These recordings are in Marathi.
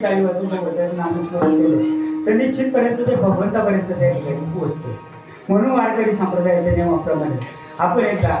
काही वाजून भगवंताचं नामस्मरण केलं तर निश्चितपर्यंत ते भगवंतापर्यंत त्या ठिकाणी पोहोचते म्हणून वारकरी संप्रदायाच्या नियमाप्रमाणे आपण एकदा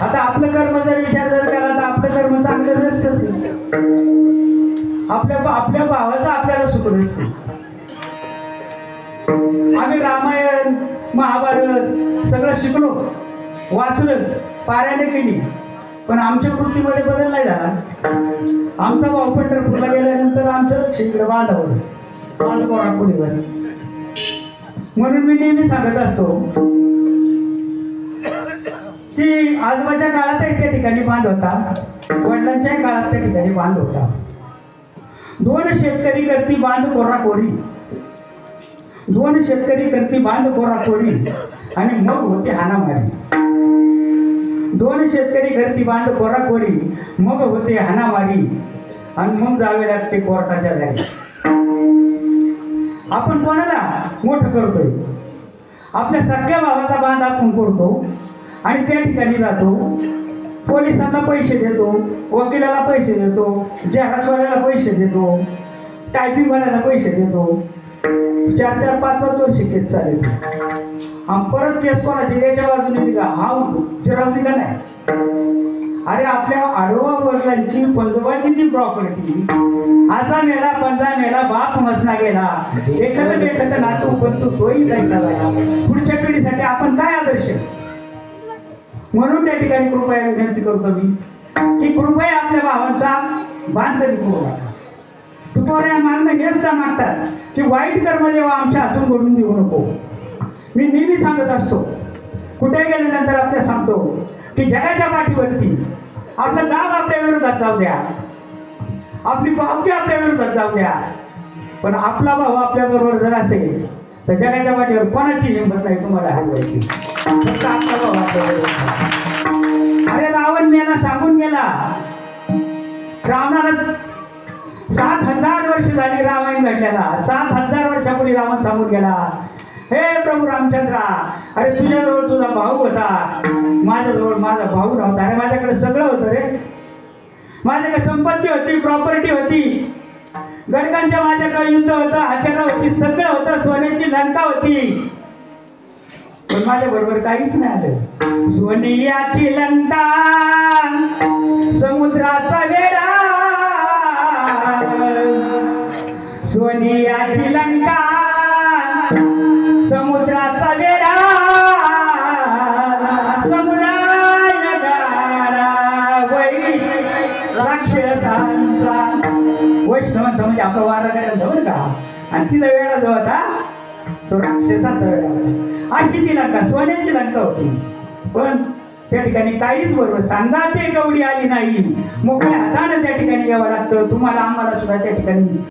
आता आपलं कर्म जर विचार जर केला तर आपलं कर्म चांगलं नसतंच. नाही. आपल्या आपल्या भावाचं आपल्याला सुख नसते आम्ही रामायण महाभारत सगळं शिकलो वाचलं पारायणे केली. पण आमच्या वृत्तीमध्ये बदल नाही झाला. आमचा भाऊ पंढरपूरला गेल्यानंतर आमचं लक्ष इकडे बांधावर बांधकोरा म्हणून मी नेहमी सांगत असतो की आजोबाच्या काळातही त्या ठिकाणी बांध होता वडिलांच्याही काळात त्या ठिकाणी बांध होता. दोन शेतकरी करती बांध कोरा कोरी दोन शेतकरी करती बांध कोरा कोरी. आणि मग होते हाणामारी. दोन शेतकरी करती बांध कोरा कोरी. मग होते हाणामारी. आणि मग जावे लागते कोर्टाच्या दारी आपण कोणाला मोठं करतोय? आपल्या सगळ्या भावाचा बांध आपण करतो आणि त्या ठिकाणी जातो. पोलिसांना पैसे देतो वकिलाला पैसे देतो जहाजवाल्याला पैसे देतो टायपिंगवाल्याला पैसे देतो. चार चार पाच पाच वर्ष केस चालेल आणि परत केस कोणाची? याच्या बाजूने निघा. हा जिरावली का नाही. अरे आपल्या आडोबा वडिलांची पंजोबाची ती प्रॉपर्टी असा मेला पंजा मेला बाप मसना गेला. एकत्र एकत्र नातू बनतो तोही जायचा झाला पुढच्या पिढीसाठी आपण काय आदर्श? म्हणून त्या ठिकाणी कृपया विनंती करतो मी की कृपया आपल्या भावांचा बांध कधी करू मागणं हेच त्या मागतात की वाईट कर्म जेव्हा आमच्या हातून घडून देऊ नको. मी नेहमी सांगत असतो कुठे गेल्यानंतर आपल्या सांगतो की जगाच्या पाठीवरती आपलं नाव आपल्या विरोधात जाऊ द्या. आपली भावकी आपल्या विरोधात जाऊ द्या. पण आपला भाऊ आपल्या बरोबर जर असेल तर जगाच्या पाठीवर कोणाची हिंमत नाही तुम्हाला हलवायची. फक्त आपला भाऊ आपल्या अरे रावण मेला सांगून गेला. रावणाला सात हजार वर्ष झाली रामायण घडल्याला सात हजार वर्षापूर्वी रावण सांगून गेला. हे प्रभू रामचंद्रा अरे तुझ्याजवळ तुझा भाऊ होता. माझ्याजवळ माझा भाऊ नव्हता. अरे माझ्याकडे सगळं होतं रे. माझ्याकडे संपत्ती होती प्रॉपर्टी होती. गडकांच्या माझ्याकडे युद्ध होतं हत्यारा होती सगळं होतं सोन्याची लंका होती. पण माझ्या बरोबर काहीच नाही आलं. सोनियाची लंका सोनियाची लंका समुद्राचा वेडा समुद्राला वै राक्षसांचा वैष्णवांचा म्हणजे आपला वारा करायला बरं का आणि तिला वेळा जो होता तो राक्षसाचा वेळा होता. अशी ती लंका सोन्याची लंका होती. पण त्या ठिकाणी काहीच बरोबर सांगा ते गवडी आली नाही. मोकळ्या हाताने त्या ठिकाणी यावं लागतं. तुम्हाला आम्हाला सुद्धा त्या ठिकाणी